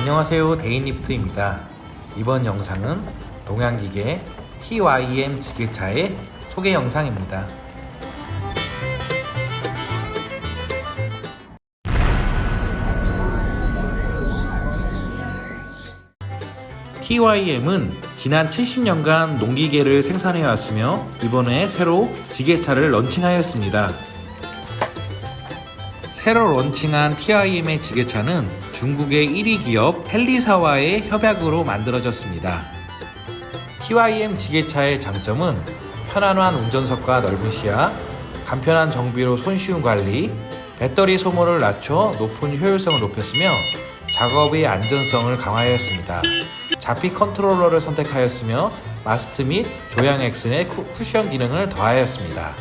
안녕하세요 데이니프트입니다. 이번 영상은 동양기계 TYM 지게차의 소개 영상입니다. TYM은 지난 70년간 농기계를 생산해 왔으며 이번에 새로 지게차를 런칭하였습니다. 새로 런칭한 TIM의 지게차는 중국의 1위 기업 헬리사와의 협약으로 만들어졌습니다. TIM 지게차의 장점은 편안한 운전석과 넓은 시야, 간편한 정비로 손쉬운 관리, 배터리 소모를 낮춰 높은 효율성을 높였으며 작업의 안전성을 강화하였습니다. 잡히 컨트롤러를 선택하였으며 마스트 및 조향 쿠- 쿠션 기능을 더하였습니다.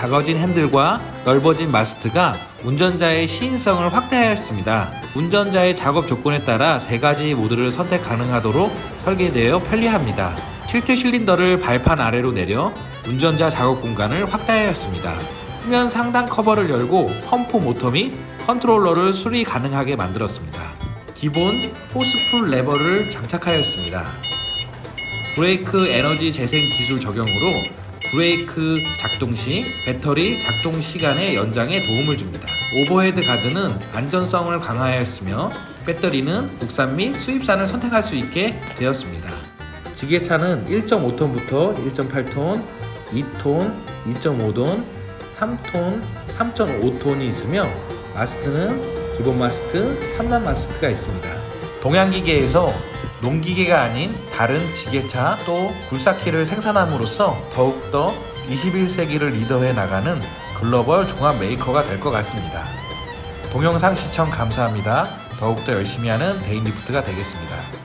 작아진 핸들과 넓어진 마스트가 운전자의 시인성을 확대하였습니다. 운전자의 작업 조건에 따라 세 가지 모드를 선택 가능하도록 설계되어 편리합니다. 틸트 실린더를 발판 아래로 내려 운전자 작업 공간을 확대하였습니다. 후면 상단 커버를 열고 펌프 모터 및 컨트롤러를 수리 가능하게 만들었습니다. 기본 호스풀 레버를 장착하였습니다. 브레이크 에너지 재생 기술 적용으로 브레이크 작동 시 배터리 작동 시간의 연장에 도움을 줍니다. 오버헤드 가드는 안전성을 강화하였으며 배터리는 국산 및 수입산을 선택할 수 있게 되었습니다. 지게차는 1.5톤부터 1.8톤, 2톤, 2.5톤, 3톤, 3.5톤이 있으며 마스트는 기본 마스트, 3단 마스트가 있습니다. 동양기계에서 농기계가 아닌 다른 지게차 또 굴삭기를 생산함으로써 더욱더 21세기를 리더해 나가는 글로벌 종합 메이커가 될 것 같습니다. 동영상 시청 감사합니다. 더욱더 열심히 하는 데이리프트가 되겠습니다.